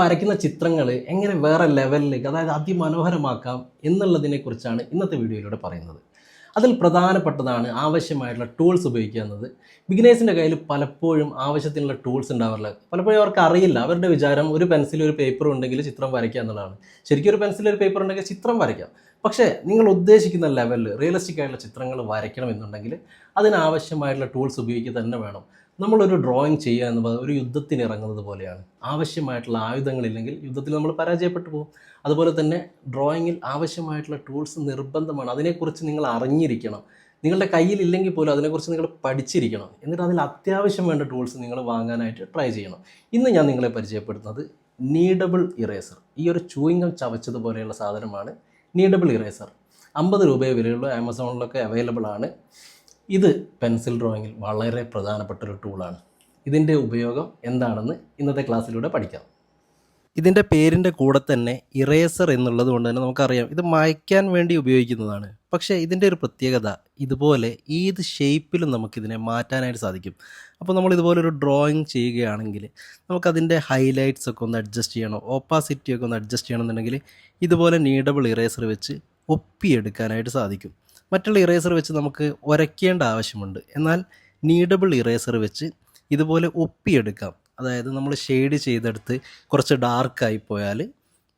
വരയ്ക്കുന്ന ചിത്രങ്ങൾ എങ്ങനെ വേറെ ലെവലിലേക്ക് അതായത് അതിമനോഹരമാക്കാം എന്നുള്ളതിനെക്കുറിച്ചാണ് ഇന്നത്തെ വീഡിയോയിലൂടെ പറയുന്നത്. അതിൽ പ്രധാനപ്പെട്ടതാണ് ആവശ്യമായിട്ടുള്ള ടൂൾസ് ഉപയോഗിക്കുക എന്നത്. ബിഗിനേഴ്സിന്റെ കയ്യിൽ പലപ്പോഴും ആവശ്യത്തിനുള്ള ടൂൾസ് ഉണ്ടാവാറില്ല. പലപ്പോഴും അവർക്ക് അറിയില്ല. അവരുടെ വിചാരം ഒരു പെൻസിൽ ഒരു പേപ്പർ ഉണ്ടെങ്കിൽ ചിത്രം വരയ്ക്കുക എന്നുള്ളതാണ്. ശരിക്കും ഒരു പെൻസിൽ ഒരു പേപ്പർ ഉണ്ടെങ്കിൽ ചിത്രം വരയ്ക്കാം. പക്ഷേ നിങ്ങൾ ഉദ്ദേശിക്കുന്ന ലെവലിൽ റിയലിസ്റ്റിക് ആയിട്ടുള്ള ചിത്രങ്ങൾ വരയ്ക്കണം എന്നുണ്ടെങ്കിൽ അതിനാവശ്യമായിട്ടുള്ള ടൂൾസ് ഉപയോഗിക്കുക തന്നെ വേണം. നമ്മളൊരു ഡ്രോയിങ് ചെയ്യുക എന്ന് പറയുന്നത് ഒരു യുദ്ധത്തിന് ഇറങ്ങുന്നത് പോലെയാണ്. ആവശ്യമായിട്ടുള്ള ആയുധങ്ങളില്ലെങ്കിൽ യുദ്ധത്തിൽ നമ്മൾ പരാജയപ്പെട്ടു പോകും. അതുപോലെ തന്നെ ഡ്രോയിങ്ങിൽ ആവശ്യമായിട്ടുള്ള ടൂൾസ് നിർബന്ധമാണ്. അതിനെക്കുറിച്ച് നിങ്ങൾ അറിഞ്ഞിരിക്കണം. നിങ്ങളുടെ കയ്യിൽ ഇല്ലെങ്കിൽ പോലും അതിനെക്കുറിച്ച് നിങ്ങൾ പഠിച്ചിരിക്കണം. എന്നിട്ട് അതിൽ അത്യാവശ്യം വേണ്ട ടൂൾസ് നിങ്ങൾ വാങ്ങാനായിട്ട് ട്രൈ ചെയ്യണം. ഇന്ന് ഞാൻ നിങ്ങളെ പരിചയപ്പെടുത്തുന്നത് നീഡബിൾ ഇറേസർ ഈ ഒരു ചൂയിങ്കം ചവച്ചതുപോലെയുള്ള സാധനമാണ് നീഡബിൾ ഇറേസർ അമ്പത് രൂപയെ വിലയുള്ള. ആമസോണിലൊക്കെ അവൈലബിൾ ആണ്. ഇത് പെൻസിൽ ഡ്രോയിങ്ങിൽ വളരെ പ്രധാനപ്പെട്ട ഒരു ടൂളാണ്. ഇതിന്റെ ഉപയോഗം എന്താണെന്ന് ഇന്നത്തെ ക്ലാസ്സിലൂടെ പഠിക്കാം. ഇതിന്റെ പേരിന്റെ കൂടെ തന്നെ ഇറേസർ എന്നുള്ളത് കൊണ്ട് തന്നെ നമുക്കറിയാം. ഇത് മായ്ക്കാൻ വേണ്ടി ഉപയോഗിക്കുന്നതാണ്. പക്ഷേ ഇതിന്റെ ഒരു പ്രത്യേകത ഇതുപോലെ ഏത് ഷേപ്പിലും നമുക്കിതിനെ മാറ്റാനായിട്ട് സാധിക്കും. അപ്പോൾ നമ്മൾ ഇതുപോലെ ഒരു ഡ്രോയിങ് ചെയ്യുകയാണെങ്കിൽ നമുക്കതിന്റെ ഹൈലൈറ്റ്സ് ഒക്കെ ഒന്ന് അഡ്ജസ്റ്റ് ചെയ്യണം ഓപ്പാസിറ്റി ഒക്കെ ഒന്ന് അഡ്ജസ്റ്റ് ചെയ്യണമെന്നുണ്ടെങ്കിൽ ഇതുപോലെ നീഡബിൾ ഇറേസർ വെച്ച് ഒപ്പിയെടുക്കാനായിട്ട് സാധിക്കും. മറ്റുള്ള ഇറേസർ വെച്ച് നമുക്ക് ഉരയ്ക്കേണ്ട ആവശ്യമുണ്ട്. എന്നാൽ നീഡബിൾ ഇറേസർ വെച്ച് ഇതുപോലെ ഒപ്പിയെടുക്കാം. അതായത് നമ്മൾ ഷെയ്ഡ് ചെയ്തെടുത്ത് കുറച്ച് ഡാർക്കായി പോയാൽ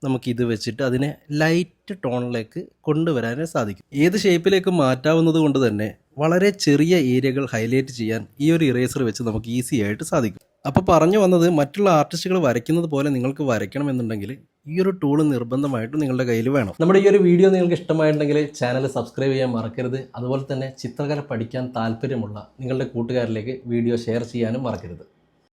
നമുക്ക് ഇത് വെച്ചിട്ട് അതിനെ ലൈറ്റ് ടോണിലേക്ക് കൊണ്ടുവരാനേ സാധിക്കും. ഏത് ഷേപ്പിലേക്ക് മാറ്റാവുന്നത് കൊണ്ട് തന്നെ വളരെ ചെറിയ ഏരിയകൾ ഹൈലൈറ്റ് ചെയ്യാൻ ഈ ഒരു ഇറേസർ വെച്ച് നമുക്ക് ഈസി ആയിട്ട് സാധിക്കും. അപ്പോൾ പറഞ്ഞു വന്നത് മറ്റുള്ള ആർട്ടിസ്റ്റുകൾ വരയ്ക്കുന്നത് പോലെ നിങ്ങൾക്ക് വരയ്ക്കണമെന്നുണ്ടെങ്കിൽ ഈ ഒരു ടൂൾ നിർബന്ധമായിട്ടും നിങ്ങളുടെ കയ്യിൽ വേണം. നമ്മുടെ ഈ ഒരു വീഡിയോ നിങ്ങൾക്ക് ഇഷ്ടമായിട്ടുണ്ടെങ്കിൽ ചാനൽ സബ്സ്ക്രൈബ് ചെയ്യാൻ മറക്കരുത്. അതുപോലെ തന്നെ ചിത്രകല പഠിക്കാൻ താല്പര്യമുള്ള നിങ്ങളുടെ കൂട്ടുകാരിലേക്ക് വീഡിയോ ഷെയർ ചെയ്യാനും മറക്കരുത്.